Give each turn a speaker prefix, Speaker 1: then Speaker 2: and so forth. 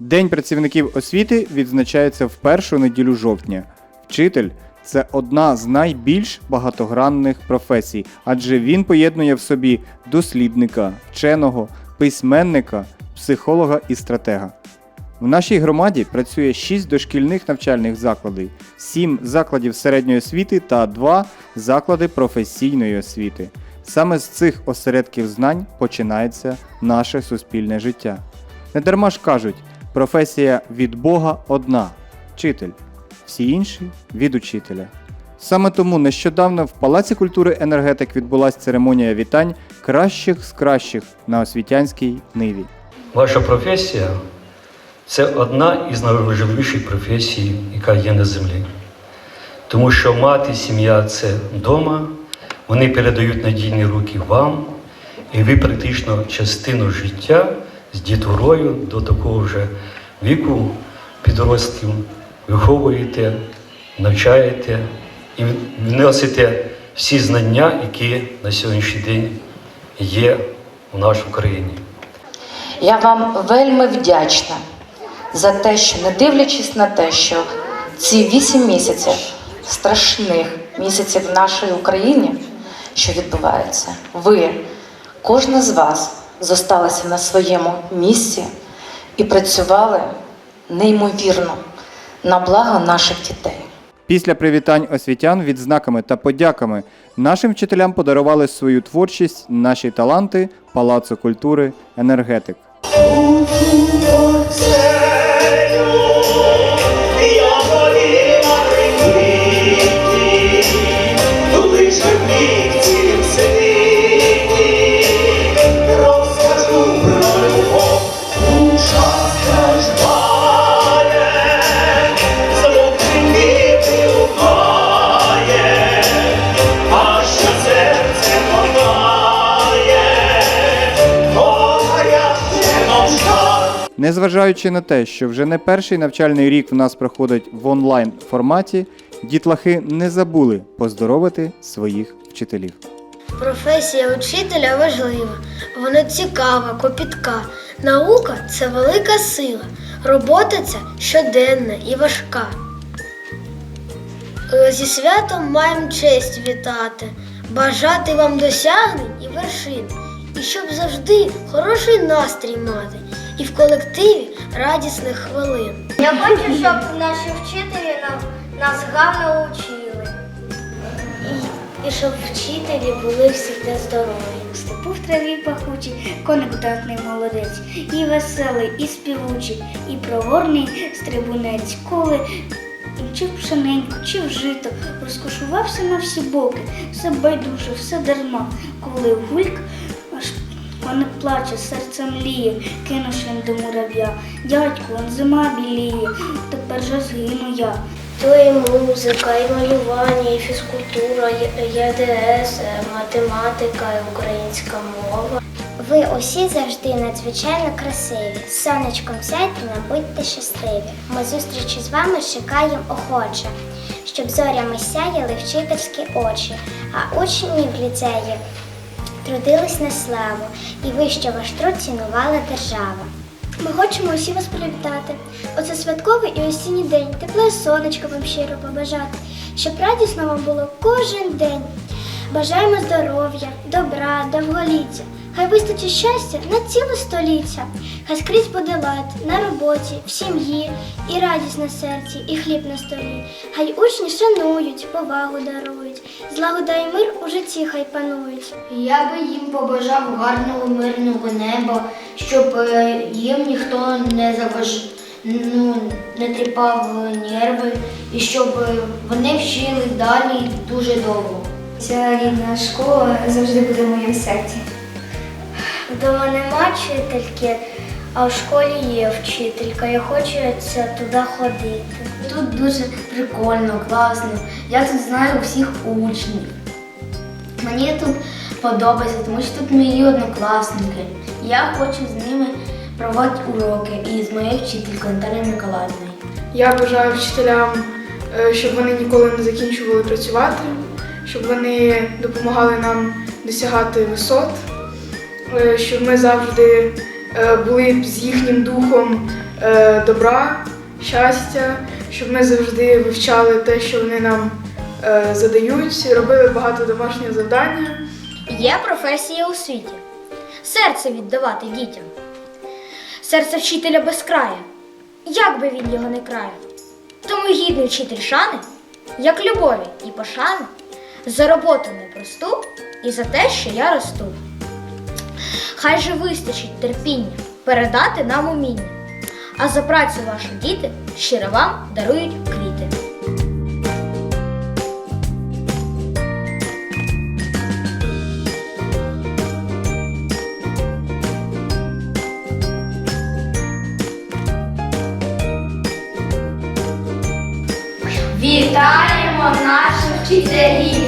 Speaker 1: День працівників освіти відзначається в першу неділю жовтня. Вчитель це одна з найбільш багатогранних професій, адже він поєднує в собі дослідника, вченого, письменника, психолога і стратега. В нашій громаді працює 6 дошкільних навчальних закладів, 7 закладів середньої освіти та 2 заклади професійної освіти. Саме з цих осередків знань починається наше суспільне життя. Недарма ж кажуть, професія від Бога одна вчитель, всі інші від учителя. Саме тому нещодавно в Палаці культури енергетик відбулася церемонія вітань кращих з кращих на освітянській ниві.
Speaker 2: Ваша професія це одна із найважливіших професій, яка є на землі. Тому що мати, сім'я це вдома, вони передають надійні руки вам, і ви практично частину життя з дітворою до такого вже віку підростків виховуєте, навчаєте і вносите всі знання, які на сьогоднішній день є у нашій Україні.
Speaker 3: Я вам вельми вдячна за те, що не дивлячись на те, що ці вісім місяців страшних місяців в нашій Україні, що відбувається, ви, кожна з вас, зосталася на своєму місці і працювали неймовірно на благо наших дітей.
Speaker 1: Після привітань освітян відзнаками та подяками нашим вчителям подарували свою творчість наші таланти Палацу культури енергетик. Незважаючи на те, що вже не перший навчальний рік в нас проходить в онлайн форматі, дітлахи не забули поздоровити своїх вчителів.
Speaker 4: Професія учителя важлива, вона цікава, копітка. Наука це велика сила, робота ця щоденна і важка. Е, Зі святом маємо честь вітати, бажати вам досягнень і вершин, і щоб завжди хороший настрій мати, і в колективі радісних хвилин.
Speaker 5: Я хочу, щоб наші вчителі нам, нас гарно учили.
Speaker 4: І, і щоб вчителі були завжди здорові.
Speaker 5: Степу в траві пахучий, коник датний молодець, і веселий, і співучий, і проворний стрибунець, коли чи в пшененьку, чи в жито, розкошувався на всі боки, все байдуже, все дарма, коли гульк коник плаче, серце мліє, кинуш він до мурав'я. Дядьку, он зима біліє, тепер же згину я.
Speaker 4: То і музика, і малювання, і фізкультура, і ЄДС, е, математика, і українська мова.
Speaker 5: Ви усі завжди надзвичайно красиві. Сонечком сяйте, не будьте щасливі. Ми зустрічі з вами чекаємо охоче, щоб зорями сяяли вчительські очі, а учні в ліцеї трудились на славу, і вище ваш труд цінувала держава. Ми хочемо усі вас привітати. Оце святковий і осінній день, тепле сонечко вам щиро побажати, щоб радісно вам було кожен день. Бажаємо здоров'я, добра, довголіття. Хай вистачить щастя на ціле століття. Хай скрізь буде лад на роботі, в сім'ї, і радість на серці, і хліб на столі. Хай учні шанують, повагу дарують, злагода і мир у житті хай панують.
Speaker 6: Я би їм побажав гарного мирного неба, щоб е, їм ніхто не заваж... ну, не тріпав нерви і щоб е, вони вчили далі дуже довго.
Speaker 5: Ця рідна школа завжди буде в моєму серці.
Speaker 4: Вдома нема вчительки, а в школі є вчителька. Я хочу туди ходити.
Speaker 6: Тут дуже прикольно, класно. Я тут знаю всіх учнів. Мені тут подобається, тому що тут мої однокласники. Я хочу з ними проводити уроки і з моєю вчителькою Наталією Миколаївною.
Speaker 7: Я бажаю вчителям, е, щоб вони ніколи не закінчували працювати, щоб вони допомагали нам досягати висот, щоб ми завжди е, були з їхнім духом е, добра, щастя, щоб ми завжди вивчали те, що вони нам е, задають, робили багато домашнього завдання.
Speaker 8: Є професія у світі. Серце віддавати дітям. Серце вчителя без краю. Як би він його не краяв. Тому гідний вчитель шани, як любові і пошани, за роботу непросту і за те, що я росту. Хай же вистачить терпіння передати нам уміння, а за працю ваші діти щиро вам дарують квіти.
Speaker 6: Вітаємо наших вчителів!